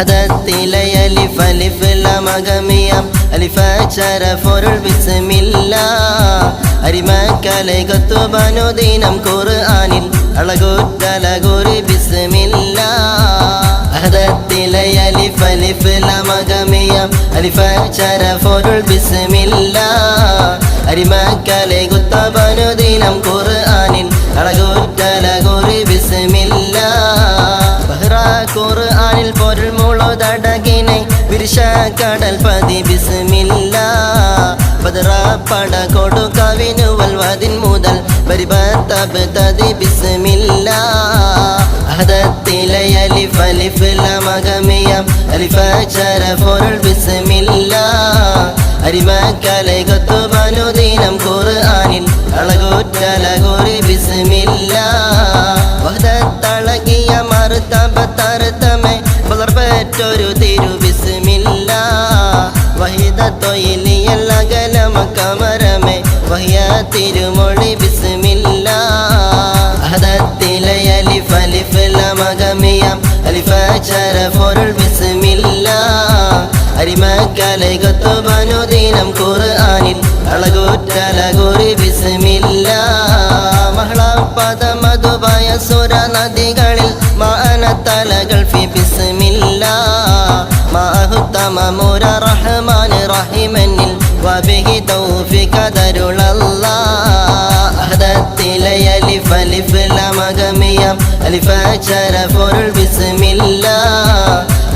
അഹദത്തിലെ അലിഫ് അലിഫ് ലമഗമിയം അലിഫ ശരഫൊരുൾ ബിസ്മില്ല അരിമക്കലെ കൊത്തുബനുദീനം ഖുർആനിൽ അളകുറ്റലകുറി ബിസ്മില്ല അഹദത്തിലെ അലിഫ് അലിഫ് ലമഗമിയം അലിഫ ശരഫൊരുൾ ബിസ്മില്ല അരിമക്കലെ കുത്തബനുദീനം ഖുർആനിൽ അളകുറ്റലകുറി ബിസ്മില്ല ബഹ്റ ഖുർആനിൽ പൊരുൾ മുഴുതടകിനെ വിരിശ കടൽ പതി ബിസ്മില്ല ബദ്ര പട കൊടു കവിനുവൽ വതിൻ മുതൽ പരിപത്തബ് തതി ബിസ്മില്ല അഹദത്തിലെ അലിഫ് അലിഫ് ലമകമിയം. അലിഫ പൊരുൾ ബിസ്മില്ല അരിമക്കലെ കൊത്തുബനുദീനം ഖുർആനിൽ അളകൂറ്റലകുറി ബിസ്മില്ല വഹദത്തളകിയ വളർപ്പറ്റൊരു തിരു ബിസ്മില്ല വഹിദ തൊയിലിയല്ലകലമ കമരമേ വഹിയ തിരുമൊഴി ബിസ്മില്ല അഹദത്തിലെ അലിഫ് അലിഫ് ലമഗമിയം അലിഫ ശരഫൊരുൾ ബിസ്മില്ല അരിമക്കലെ കൊത്തുബനുദീനം ഖുർആനിൽ അളകുറ്റലകുറി ബിസ്മില്ല മഹള പദമധുബയ സുര നദികളിൽ മാനത്തലകൾ ഫി ബിസ്മില്ല മാഹുത്തമ മുര റഹ്മാൻ റഹിമനിൽ വബിഹി തൗഫിക ദരുളല്ല അഹദത്തിലെ അലിഫ് അലിഫ് ലമഗമിയം. അലിഫ ശരഫുൽ ബിസ്മില്ല.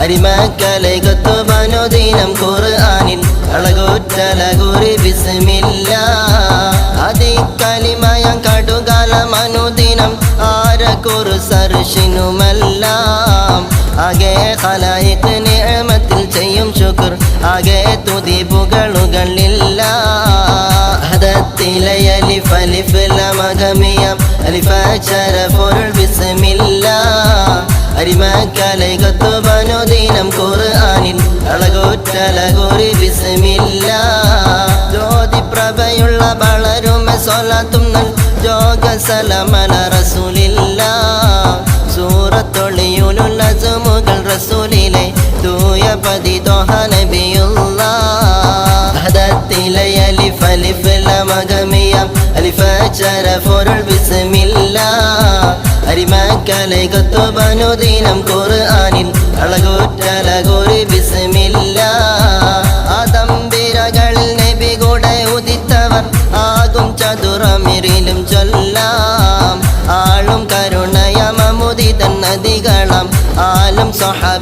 അരിമക്കലെ കൊത്തുബനുദീനം ഖുർആനിൽ അളകുറ്റലകുറി ബിസ്മില്ല. അതിക്കലിമയം കടുകാലം അനുദിനം ആരക്കുറു സർഷിനുമെല്ലാം നിഅമത്തിൽ ചെയ്യും ശുക്ർ. ആകെ തുതിപുകളുകളില്ല ഹദത്തിലെ അലിഫ് അലിഫ് ലമഗമിയം അലിഫ ശരഫുൽ ബിസ്മില്ല അരിമക്കലെ കൊത്തുബനുദീനം ഖുർആനിൽ അളകുറ്റലകുറി ബിസ്മില്ല ജ്യോതി പ്രഭയുള്ള വളരുമ സ്വലാത്തും നൽ ജോഗ സലമന റസൂലില്ല. സൂറത്തൊളിയുലുള്ള സുമുകൾ റസൂലിലെ തൂയ പതി ദോഹ നബിയുള്ള. ഹദത്തിലെ അലിഫ് അലിഫ് ലമഗമിയം അലിഫ ശരഫുൽ ബിസ്മില്ല. അരിമക്കലെ കൊത്തുബനുദീനം ഖുർആനിൽ. അളകുറ്റലകുറി ബിസ്മില്ല. ആദംബിരകളിൽ നബി കൂടെ ഉദിത്തവർ ആകും ചതുറമിരിലും ചൊല്ലാം. ആളും കരുണയമമുദിതൻ നദികളം. ആലും സ്വഹബിലും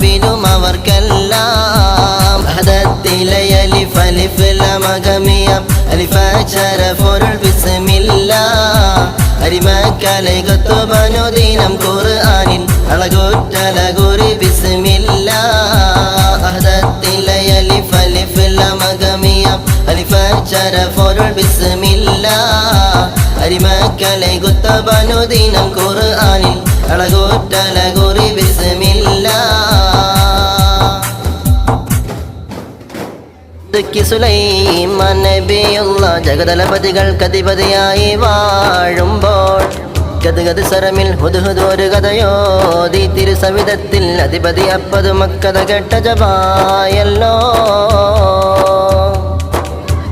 ഹദത്തിലെ അലിഫ് അലിഫ് ലമഗമിയ. അലിഫ ശരഫുൽ ബിസ്മില്ല. അരിമക്കലെ കൊത്തുബനുദീനം ഖുർആനിൽ. അളകുറ്റലകുറി ബിസ്മില്ല. അഹദത്തിലെ അലിഫ് അലിഫ് ലമഗമിയ. അലിഫ ശരഫുൽ ബിസ്മില്ല. അരിമക്കലെ കൊത്തുബനുദീനം ഖുർആനിൽ. അളകുറ്റലകുറി ബിസ്മില്ല. ദുഃഖി സുലൈമാൻ നബിയുള്ള ജഗതലപതികൾക്ക് അധിപതിയായി വാഴുമ്പോൾ ഗദ്ഗത് സ്വരമിൽ ഹുദ്ഹുദ് ഒരു കഥയോതി തിരുസവിധത്തിൽ അധിപതി അപ്പത് മക്കഥ കേട്ട ജപായല്ലോ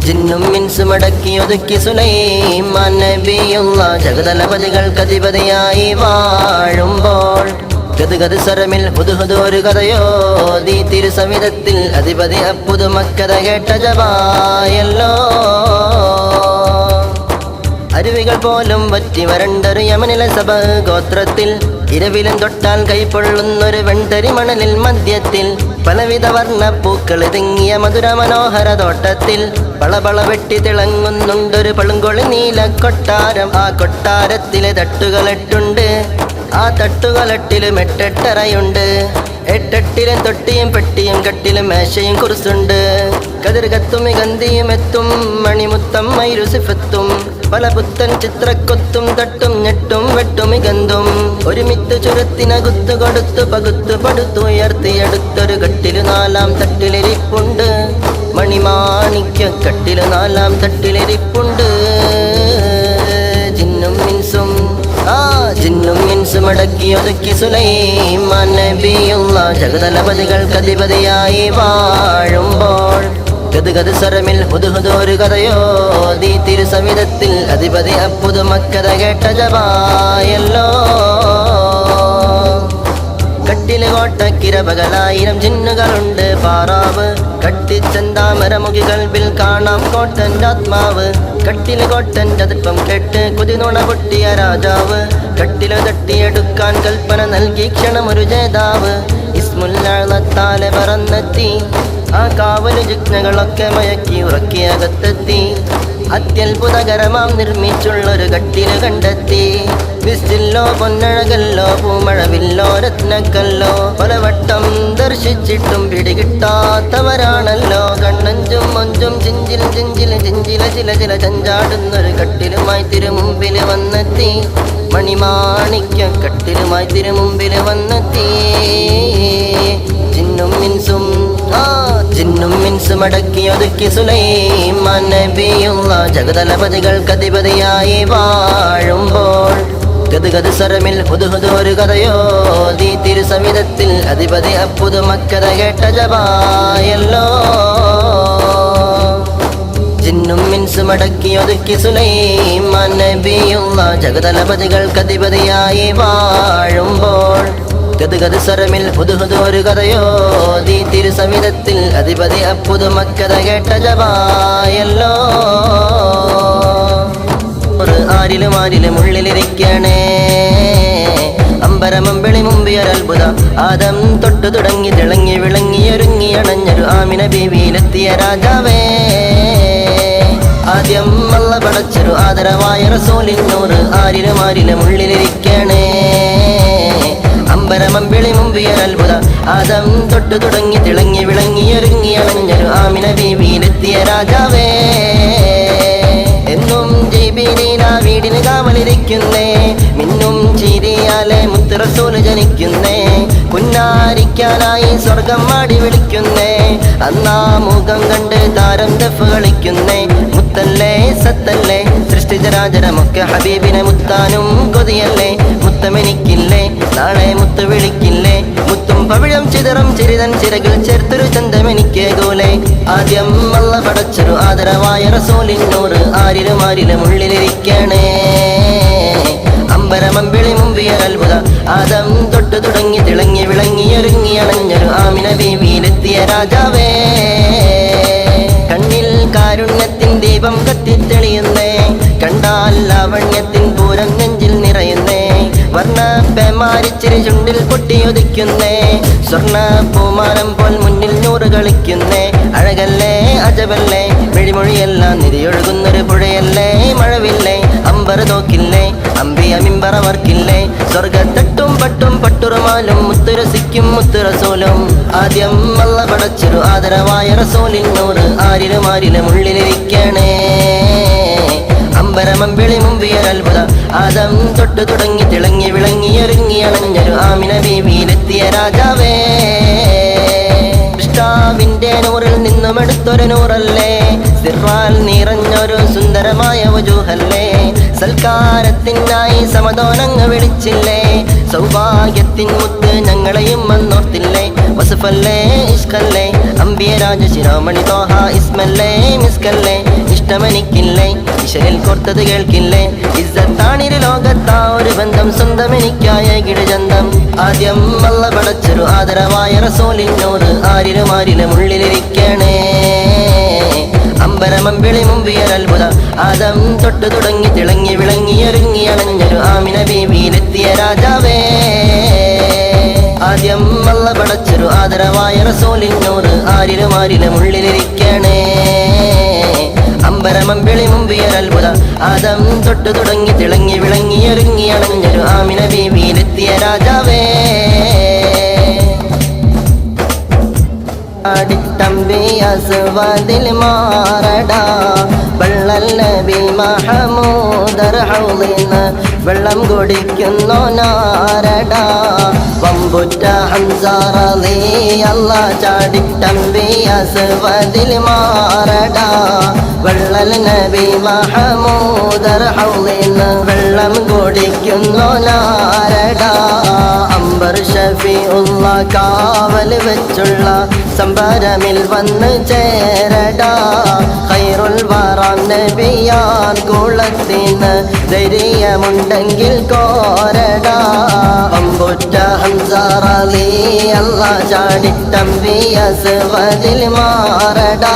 ജിന്നും മിൻസും അടക്കി ഒതുക്കി സുലൈമാൻ നബിയുള്ള ജഗതലപതികൾക്ക് അധിപതിയായി വാഴുമ്പോൾ ഗദ്ഗത് പുതുഹുതു ഒരു കഥയോതി തിരുസമിതത്തിൽ അധിപതി അപ്പുതുമക്കഥ കേട്ട ജപായല്ലോ. അരുവികൾ പോലും വറ്റി വരണ്ടൊരു യമനില സഭ ഗോത്രത്തിൽ. ഇരവിലും തൊട്ടാൽ കൈപ്പൊള്ളുന്നൊരു വെൺതരി മണലിൽ മധ്യത്തിൽ പലവിധ വർണ പൂക്കൾ തിങ്ങിയ മധുര മനോഹര തോട്ടത്തിൽ. പളപള വെട്ടി തിളങ്ങുന്നുണ്ടൊരു പളുങ്കൊളി നീല കൊട്ടാരം. ആ കൊട്ടാരത്തിലെ തട്ടുകളെട്ടുണ്ട്. ആ തട്ടുകളെട്ടിലും മെട്ടെട്ടറയുണ്ട്. എട്ടെട്ടിലും തൊട്ടിയും പെട്ടിയും കട്ടിലും മേശയും കുറിസുണ്ട്. കതിർ കത്തും ഗന്ധിയും എത്തും മണിമുത്തം മൈരുസിഫത്തും പല പുത്തൻ ചിത്രക്കൊത്തും തട്ടും ഞെട്ടും വെട്ടും ഗന്ധും ഒരുമിത്ത് ചുരത്തിനകുത്തു കൊടുത്തു പകുത്തു പടുത്തു ഉയർത്തിയെടുത്തൊരു കട്ടിൽ നാലാം തട്ടിലിരിപ്പുണ്ട്. മണിമാണിക്യ കട്ടിൽ നാലാം തട്ടിലിരിപ്പുണ്ട്. ജിന്നും മിൻസും അടക്കി ഒതുക്കി സുലൈമാൻ നബിയുള്ള ജഗതലപതികൾക്ക് അധിപതിയായി വാഴുമ്പോൾ ഗദ്ഗദ് സ്വരമിൽ ഹുദുഹുദ് ഒരു കഥയോതി തിരുസവിധത്തിൽ അധിപതി അപ്പുതുമക്കഥ കേട്ട ജപായല്ലോ കട്ടിൽ കോട്ടക്കിരപകലായിരം ജിന്നുകളുണ്ട് പാറാവ്. കട്ടിച്ചെന്താമരമുഖി കൽബിൽ കാണാം കോട്ടന്റെ ആത്മാവ്. കട്ടിൽ കോട്ടന്റെ അതിപ്പം കെട്ട് കുതിനുണ പൊട്ടിയ രാജാവ്. കട്ടിൽ തട്ടിയെടുക്കാൻ കൽപ്പന നൽകി ക്ഷണമൊരു ജേതാവ്. ഇസ്മുല്ലാളത്താലെ പറന്നെത്തി. ആ കാവലു ജിജ്ഞകളൊക്കെ മയക്കി ഉറക്കി അകത്തെത്തി. അത്യത്ഭുതകരമാം നിർമ്മിച്ചുള്ളൊരു കട്ടിൽ കണ്ടെത്തി. വിസില്ലോ പൊന്നഴകല്ലോ പൂമഴവില്ലോ രത്നക്കല്ലോ പലവട്ടം ദർശിച്ചിട്ടും പിടികിട്ടാത്തവരാണല്ലോ. കണ്ണഞ്ചും മഞ്ചും ചിഞ്ചിൽ ചിഞ്ചിൽ ചിഞ്ചില ചില ചില ചഞ്ചാടുന്നൊരു കട്ടിലുമായി തിരുമുമ്പിൽ വന്നെത്തി. മണിമാണിക്ക കട്ടിലുമായി തിരുമുമ്പിൽ വന്നെത്തി. ചിന്നും മിൻസും ആ ജിന്നും മിൻസും അടക്കി ഒതുക്കി സുലൈമാൻ നബിയുള്ള ജഗതലപതികൾക്ക് അധിപതിയായി വാഴുമ്പോൾ ഗദ്ഗദ് ഹുദുഹുദ് ഒരു കഥയോതി തിരുസവിധത്തിൽ അധിപതി അപ്പുതു മക്കഥ കേട്ട ജപായല്ലോ ജിന്നും മിൻസും അടക്കി ഒതുക്കി സുലൈമാൻ നബിയുള്ള ജഗതലപതികൾക്ക് അധിപതിയായി വാഴുമ്പോൾ സ്വരമിൽ ഹുദുഹുദ് കഥയോ? കഥയോതി തിരുസവിധത്തിൽ അധിപതി അപ്പുതു മക്കഥ കേട്ട ജവായല്ലോ. ആരിലും ആരിലും ഉള്ളിലിരിക്കണേ. അമ്പരമമ്പിളി മുമ്പിയൊരത്ഭുത ആദം തൊട്ടു തുടങ്ങി തിളങ്ങി വിളങ്ങി ഒരുങ്ങി അണഞ്ഞൊരു ആമിന ബീവിയിലെത്തിയ രാജാവേ. ആദ്യം വള്ള പടച്ചൊരു ആദരവായ റസൂലിന്നൂറ് ആരിലും ആരിലും ഉള്ളിലിരിക്കണേ. അമ്പരമമ്പിളി മുമ്പിയൊരത്ഭുത ആദം തൊട്ടു തുടങ്ങി തിളങ്ങി വിളങ്ങി ഒരുങ്ങി അണഞ്ഞൊരു ആമിന ബീവിയിലെത്തിയ രാജാവേ. എന്നും ജൈബീലീല വീടിന് കാവലിരിക്കുന്നേ. മിന്നും ചീരിയാലെ മുത്തറസോൽ ജനിക്കുന്നേ. പുന്നാരിക്കാനായി സ്വർഗം മാടി വിളിക്കുന്നേ. അന്നാ മുഖം കണ്ട് താരം ദഫ് കളിക്കുന്നേ. മുത്തല്ലേ സത്തല്ലേ? സൃഷ്ടിചരാചരമൊക്കെ ഹബീബിനെ മുത്താനും കൊതിയല്ലേ? മുത്തമെനിക്കില്ലേ? നാളെ മുത്ത് വിളിക്കില്ലേ മുത്തും പവിഴം ചിതറും ചിരിതൻ ചിറകിൽ ചേർത്തൊരു ചന്തമെനിക്കേ ഗോലെ. ആദ്യം വള്ള പടച്ചൊരു ആദരവായ റസൂലിന്നൂറ് ആരിലും ആരിലും ഉള്ളിലിരിക്കണേ. അമ്പരമമ്പിളി മുമ്പിയ അത്ഭുത. ആദം തൊട്ട് തുടങ്ങി തിളങ്ങി വിളങ്ങി ഒരുങ്ങി അണഞ്ഞൊരു ആമിന ബീവിയിലെത്തിയ രാജാവേ. കണ്ണിൽ കാരുണ്യത്തിൻ ദീപം കത്തിത്തെളിയുന്നേ. കണ്ടാൽ ലാവണ്യത്തിൻ പൂരം നെഞ്ചിൽ വർണ പേമാരിച്ചിരി ചുണ്ടിൽ പൊട്ടിയൊതിക്കുന്നേ. സ്വർണ പൂമാലം പോൽ മുന്നിൽ നൂറ് കളിക്കുന്നേ. അഴകല്ലേ അജബല്ലേ മിഴിമൊഴിയെല്ലാം നിരിയൊഴുകുന്നൊരു പുഴയല്ലേ. മഴവില്ലേ അമ്പർ നോക്കില്ലേ അമ്പിയ മിമ്പറവർക്കില്ലേ സ്വർഗത്തട്ടും പട്ടും പട്ടുറുമാലും മുത്തുരസിക്കും മുത്തുറസൂലും. ആദ്യം വള്ള പടച്ചൊരു ആദരവായ റസൂലിൻ നൂറ് ആരിലും ആരിലും ഉള്ളിലിരിക്കണേ. അമ്പരമമ്പിളി മുമ്പിയൊരത്ഭുത ആദം തൊട്ടു തുടങ്ങി തിളങ്ങി വിളങ്ങി ഒരുങ്ങി അണഞ്ഞൊരു ആമിന ബീവിയിലെത്തിയ രാജാവേ. കൃഷ്ണാവിന്റെ നൂറിൽ നിന്നും എടുത്തൊരു നൂറല്ലേ? സിറാൽ നിറഞ്ഞൊരു സുന്ദരമായ വജൂഹല്ലേ? സൽക്കാരത്തിനായി സമതോനങ്ങ് വിളിച്ചില്ലേ? സൗഭാഗ്യത്തിൻ മുത്ത് ഞങ്ങളെയും വന്നോർത്തില്ലേ? വസുഫല്ലേ ഇഷ്കല്ലേ? അമ്പിയ രാജ ശിരോമണി തോഹ ഇസ്മല്ലേ മിസ്കല്ലേ? ഇഷ്ടമെനിക്കില്ലേ? ഈശ്വരിൽ കോർത്തത് കേൾക്കില്ലേ? ഇസ്സത്താണിരു ലോകത്താ ഒരു ബന്ധം സ്വന്തം എനിക്കായ കിടചന്തം ആദ്യം വള്ള പടച്ചൊരു ആദരവായ റസോലിനോട് ആരിലും ആരിലും ഉള്ളിലിരിക്കണേ. അമ്പരമമ്പിളി മുമ്പിയൊരത്ഭുത ആദം തൊട്ട് തുടങ്ങി തിളങ്ങി വിളങ്ങി ഒരുങ്ങി അണഞ്ഞൊരു ആമിന ബീവിയിലെത്തിയ രാജാവേ. ആദ്യം വള്ള പടച്ചൊരു ആദരവായ റസോലിനോട് ആരിലും ആരിലും ഉള്ളിലിരിക്കണേ. അമ്പരമമ്പിളി മുമ്പിയൊരത്ഭുത ആദം തൊട്ടു തുടങ്ങി തിളങ്ങി വിളങ്ങി ഒരുങ്ങി അണഞ്ഞൊരു ആമിന ബീവിയിലെത്തിയ രാജാവേ. അടിത്തമ്പിയസുവതിൽ മാറടാ. നബി മഹമൂദർ ഹൗലിന്ന് വെള്ളം കുടിക്കുന്നു നാരടാ. വമ്പുറ്റ ഹംസാറലി അല്ല തമ്പി അസുവതിൽ മാറടാ. വെള്ളൽ നബി മഹമൂദർ ഹൗലിന്ന് വെള്ളം കുടിക്കുന്നു നാരടാ. അംബർ ഷഫി ഉള്ള കാവൽ വെച്ചുള്ള സംബരമിൽ വന്ന് ചേരടാ. ഖൈറുൽ വറാം നബിയാൻ കുളത്തിന് ധൈര്യമുണ്ടെങ്കിൽ കോരടാ. അമ്പുറ്റ ഹംസാറലി അല്ല ചാടിട്ടമ്പിയ വതിൽ മാറടാ.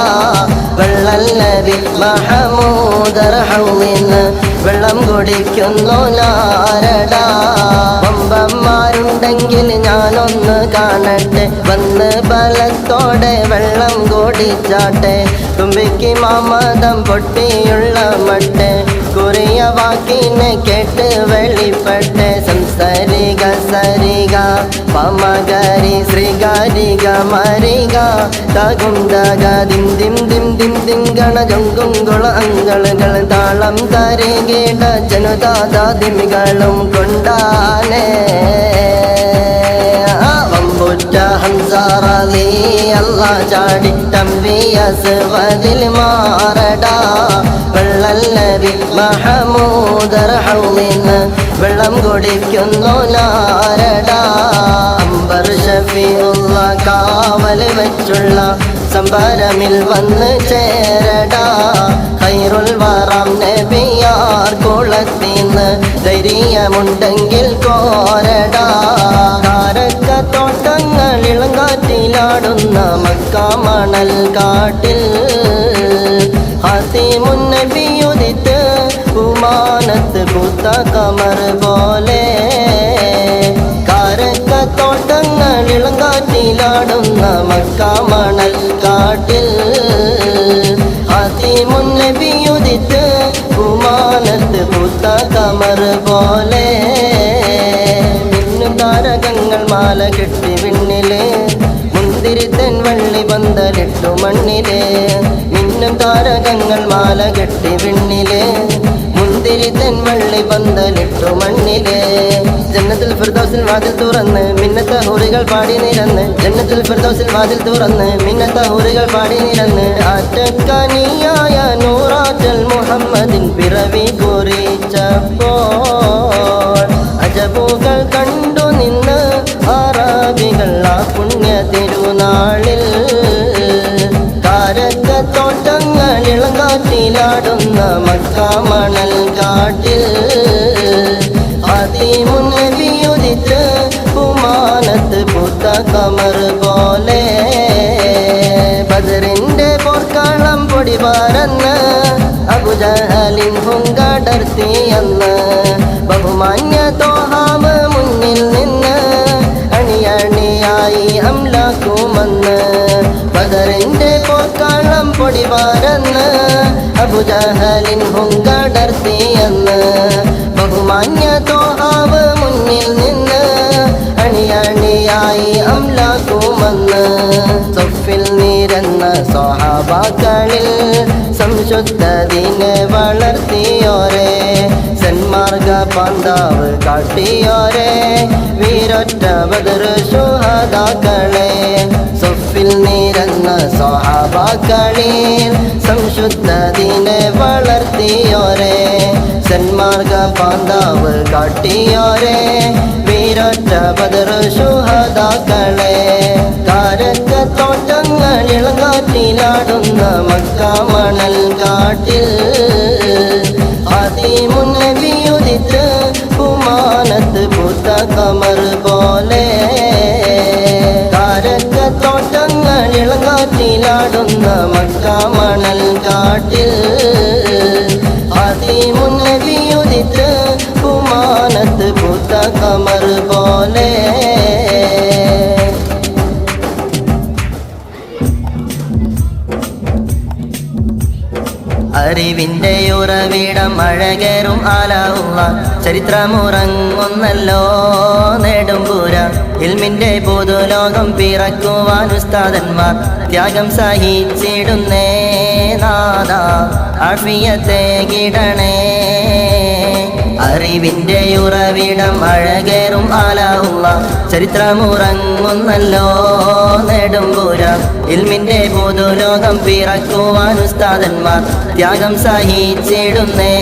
വെള്ളൽ നബി മഹമൂദർ ഹൗലിന്ന് വെള്ളം കുടിക്കുന്നു നാരടാ. പമ്പന്മാരുണ്ടെങ്കിൽ ഞാനൊന്ന് കാണട്ടെ. വന്ന് ബലത്തോടെ വെള്ളം കൂടിച്ചാട്ടെ തുമ്പിക്ക് മാമതം പൊട്ടിയുള്ള മട്ടെ. കുറിയ വാക്കിനെ കേട്ട് വെളിപ്പെട്ട്. സംസരിക സരിക പമകരി ശ്രീകാരിക മരിക. തകുന്തക ദിം ദിം ദിം ദിം ദിം ഗണ ജങ്കുങ്കുള അങ്കളുകൾ താളം തരികേട ജനുതാദിമികളും കൊണ്ടാനേ വമ്പുറ്റ ഹംസാറലി അല്ല ചാടിട്ടമ്പിയ സുവതിൽ മാറടാ. വെള്ളൽ നബി മഹമൂദർ ഹൗലിന്ന് വെള്ളം കുടിക്കുന്നു നാരടാ. അമ്പർ ഷഫിയുള്ള കാവൽ വെച്ചുള്ള സംബരമിൽ വന്ന് ചേരടാ. കൈറുൽ വറാം നബിയാർ കുളത്തിന്ന് ധൈര്യമുണ്ടെങ്കിൽ കോരടാ. കാരക്ക തോട്ടങ്ങൾ ഇളങ്കാറ്റിലാടുന്ന മക്കാമണൽ കാട്ടിൽ ഹാത്തിമുന്നബിയുദിത്ത് കുമാനത്ത് പൂത്ത കമർ പോലെ തോട്ടങ്ങൾ ഇളങ്കാറ്റിലാടുന്ന മക്കാമണൽ കാട്ടിൽ ഹാത്തിമുന്നബിയുദിത്ത് കുമാനത്ത് പൂത്ത കമർ പോലെ. പിന്നു താരകങ്ങൾ മാല കെട്ടി വിണ്ണിൽ മുന്തിരിത്തൻ വള്ളി പന്തലിട്ടു മണ്ണിൽ. മിന്നും താരകങ്ങൾ മാല കെട്ടി വിണ്ണിൽ മുന്തിരിത്തൻ വള്ളി പന്തലിട്ടു മണ്ണിലെ. ജന്നത്തിൽ ഫിർദോസിൽ വാതിൽ തുറന്ന് മിന്നത്ത ഹൂറികൾ പാടി നിരന്ന്. ജന്നത്തിൽ ഫിർദോസിൽ വാതിൽ തുറന്ന് മിന്നത്ത ഹൂറികൾ പാടി നിരന്ന്. ആറ്റക്കനിയായ നൂറാറ്റൽ മുഹമ്മദിൻ പിറവി കുറിച്ചപ്പോൾ അജബുകൾ കണ്ടു നിന്ന് ആറാബികൾ ആ പുണ്യ തിരുനാളിൽ. കാരക്കത്തോട്ടങ്ങൾ ഇളങ്കാറ്റിലാടുന്ന മക്കാമണൽ കാട്ടിൽ അതിമുന്നബിയുദിത്ത് കുമാനത്ത് പൂത്ത കമർ പോലെ. ബദറിന്റെ പോർക്കാളം പൊടി പാരന്ന് അബുജഹലിൻ ഹുങ്കടർത്തി അന്ന് ബഹുമാന്യ തോഹാമ് മുന്നിൽ നിന്ന് അണിയണിയായി അംലാക്കുമെന്ന് ബദറിന്റെ പോക്കാളം പൊടിവാരെന്ന് അബുജഹലിൻ ഹുങ്കടർത്തി അന്ന് ബഹുമാന്യ തോഹാവ് മുന്നിൽ നിന്ന് അണിയണിയായി അംലാക്കുമെന്ന്. സൊഫിൽ നിരന്ന സ്വഹാബാക്കളിൽ സംശുദ്ധതിനെ വളർത്തിയോരെ. സന്മാർഗ പാന്താവ് കാട്ടിയോരെ. വീരൊറ്റ ബദർ ശുഹദാക്കളെ സൊഫിൽ നിരന്ന സ്വഹാബാക്കളിൽ സംശുദ്ധതിനെ വളർത്തിയോരെ സന്മാർഗ പാന്താവ് കാട്ടിയോരെ വീരൊറ്റ ബദർ ശുഹദാക്കളെ. കാരക്ക തോട്ടങ്ങളിൽ കാറ്റിലാടുന്ന മക്ക മണൽ കാട്ടിൽ അതിമുന്നബിയുദിത്ത് കുമാനത്ത് പൂത്ത കമർ പോലെ ഇളകാറ്റിലാടുന്ന മക്കാമണൽ കാട്ടിൽ അതിമുന്നബിയുദിത്ത് കുമാനത്ത് പുത്ത കമർ പോലെ. അറിവിന്റെ ഉറവിടം അഴകരും ആലാവുക ചരിത്രമുറങ്ങുന്നല്ലോ. ഇൽമിന്റെ പൊതുലോകം പിറക്കുവാൻ ഉസ്താദന്മാർ ത്യാഗം സഹിച്ചിടുന്നേ നാദ അഴിയത്തെ കിടണേ. അറിവിന്റെ ഉറവിടം അഴകേറും ആലാവുള്ള ചരിത്രമുറങ്ങുന്നല്ലോ നെടുമ്പുരം. ഇൽമിന്റെ പൊതുലോകം പിറക്കുവാൻ ഉസ്താദന്മാർ ത്യാഗം സഹിച്ചിടുന്നേ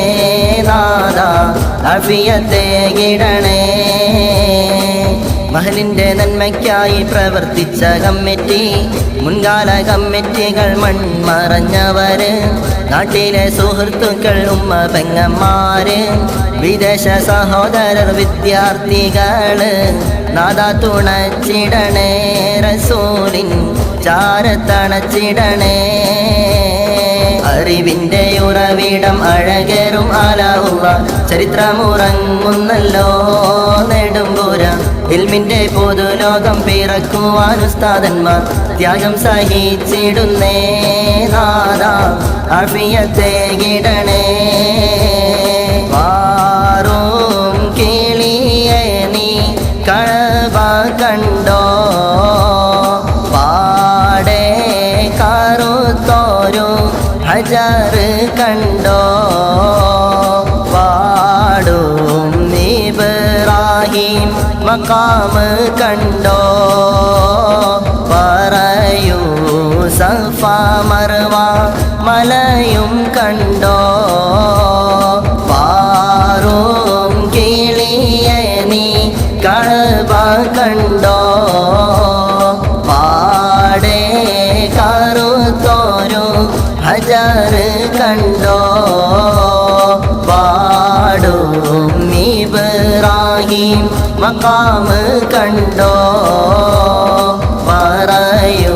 നാദ അഫിയത്തെ കിടണേ. മഹലിന്റെ നന്മയ്ക്കായി പ്രവർത്തിച്ച കമ്മിറ്റി മുൻകാല കമ്മിറ്റികൾ മൺമറഞ്ഞവര് നാട്ടിലെ സുഹൃത്തുക്കൾ ഉമ്മ പെങ്ങന്മാര് വിദേശ സഹോദരർ വിദ്യാർത്ഥികൾ നാദാ തുണച്ചിടണേ റസൂലിൻ ചാരത്തണച്ചിടണേ. അറിവിന്റെ ഉറവിടം അഴകരും ആലാവുക ചരിത്രമുറങ്ങുന്നല്ലോ നെടുമ്പുരം. ഇൽമിന്റെ പൊതുലോകം പിറക്കുവാൻ ഉസ്താദന്മാർ ത്യാഗം സഹിച്ചിടുന്നേ നാദ അഫിയത്തെ കിടണേ വാറും കിളിയെ നീ കളവ കണ്ടോ? പാടെ കറുത്തോരു ഹജാറ് കണ്ടോ? മക്കാമ് കണ്ടോ പറയൂ സഫ മർവ മലയും കണ്ടോ പാറും കിളിയെ നീ കഴവ കണ്ടോ പാടെ കറുത്തോരു ഹജർ കണ്ടോ പാടും ഇബ്രാഹിം മക്കാമ് കണ്ടോ പറയൂ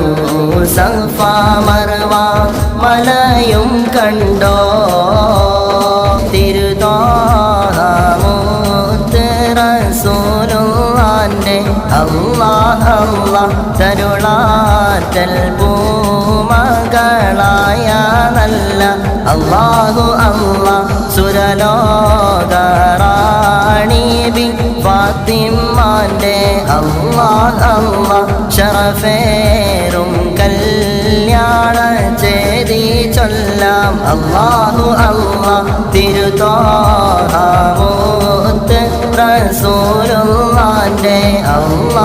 സഫ മർവ മലയും കണ്ടോ തിരുതാമൂത്ത് റസൂലുള്ളാന്റെ അല്ലാഹ് അല്ലാഹ് തരുളാറ്റൽ പൂമകളായ നല്ല അല്ലാഹു അല്ലാഹ് സുരലോകറാണി ഫാത്തിമാന്റെ അമ്മ അമ്മ ഷറഫേറും കല്യാണ ചേരി ചൊല്ലാം. അല്ലാഹു അമ്മ തിരുതോഹമൂത്ത് റസൂലുള്ളാന്റെ അമ്മ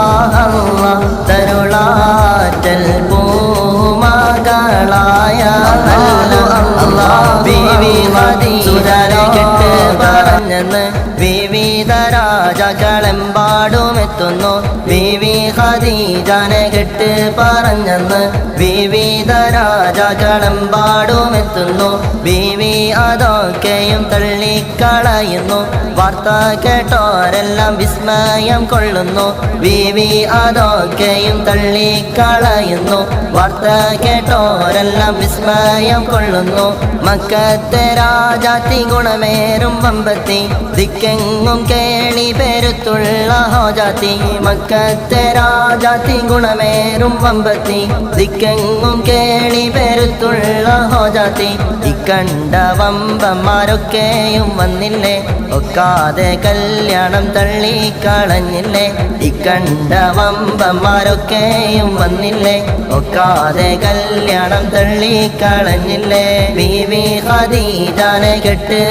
അമ്മ തരുളാറ്റൽ പൂമകളായ വിവിധ രാജാക്കളെമ്പാടുമെത്തുന്നു വിവി ഖദീജാനെ കെട്ട് പറഞ്ഞെന്ന് വിവിധ രാജാക്കളെമ്പാടുമെത്തുന്നു വിവി അതൊക്കെയും തള്ളിക്കളയുന്നു. വാർത്ത കേട്ടോരെല്ലാം വിസ്മയം കൊള്ളുന്നു. വിവി അതൊക്കെയും തള്ളിക്കളയുന്നു. വാർത്ത കേട്ടോരെല്ലാം വിസ്മയം കൊള്ളുന്നു. മക്കത്തെ രാജാത്തി ഗുണമേറും വമ്പത്തി. ദിക്കെങ്ങും കേളി പെരുത്തുള്ള ഹോജാത്തി മക്കത്തെ രാജാത്തി ഗുണമേറും വമ്പത്തി. ദിക്കെങ്ങും കേണി പെരുത്തുള്ള ഹോജാത്തി ഇക്കണ്ട വമ്പന്മാരൊക്കെയും വന്നില്ലേ? ഒക്കാതെ കല്യാണം തള്ളിക്കളഞ്ഞില്ലേ ഇക്കണ്ട വമ്പന്മാരൊക്കെയും വന്നില്ലേ? ഒക്കാതെ കല്യാണം ഹദീജാനെ കെട്ട്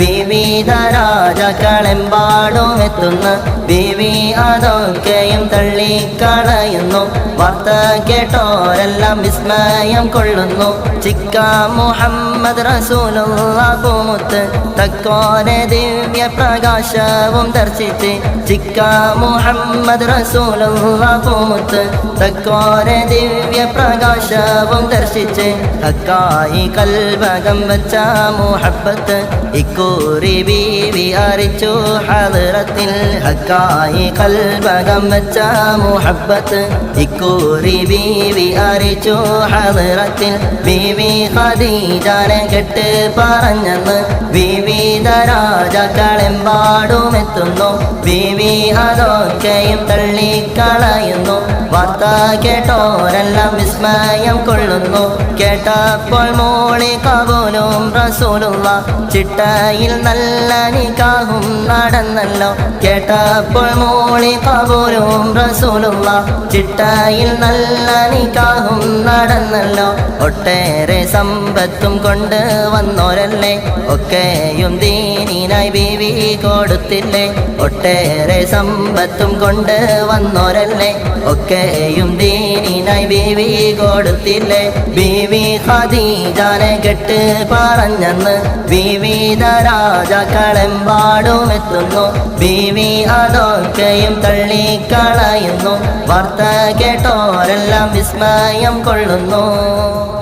വിവിധ രാജാക്കളെമ്പാടും എത്തുന്ന ബീവി അതൊക്കെയും തള്ളിക്കളയുന്നു. വാർത്ത കേട്ടോരെല്ലാം വിസ്മയം കൊള്ളുന്നു. ചിക്ക മുഹമ്മദ് റസൂലുള്ളാഹുമുത്ത് തക്കോനെ ദിവ്യ പ്രകാശവും ദർശിച്ച് ചിക്ക മുഹമ്മദ് റസൂലുള്ളാഹുമുത്ത് തക്കോനെ ദിവ്യ പ്രകാശവും ദർശിച്ച് ഹക്കായി കൽവകം വെച്ച മുഹബത്ത് ഇക്കൂറി ബീവി അറിച്ചു ഹദറത്തിൽ ഹക്കായി കൽവകം വെച്ച മുഹബത്ത് ഇക്കൂറി ബീവി അറിച്ചു ഹദറത്തിൽ ബീവി ഖദീജാനെ കെട്ട് പറഞ്ഞെന്ന്. വിവിധ രാജാക്കളെമ്പാടും എത്തുന്നു ബീവി അതൊക്കെയും തള്ളിക്കളയുന്നു. വാർത്ത കേട്ടോരെല്ലാം വിസ്മയം കൊള്ളുന്നു. കേട്ടപ്പോൾ മോളി കബൂലും റസൂലുള്ള. ചിട്ടയിൽ നല്ല നിക്കാഹും നടന്നല്ലോ. കേട്ടപ്പോൾ മോളി കബൂലും റസൂലുള്ള ചിട്ടയിൽ നല്ല നിക്കാഹും നടന്നല്ലോ. ഒട്ടേറെ സമ്പത്തും കൊണ്ട് വന്നോരല്ലേ ഒക്കെയും ദീനിനായി ബീവി കൊടുത്തില്ലേ. ഒട്ടേറെ സമ്പത്തും കൊണ്ട് വന്നോരല്ലേ ഒക്കെയും ദീനിനായി ബീവി കൊടുത്തില്ലേ? ബീവി ഖദീജാനെ കെട്ട് പറഞ്ഞെന്ന്. വിവിധ രാജാക്കളെമ്പാടും എത്തുന്നു ബീവി അതൊക്കെയും തള്ളിക്കളയുന്നു. വാർത്ത കേട്ടോരെല്ലാം വിസ്മയം കൊള്ളുന്നു.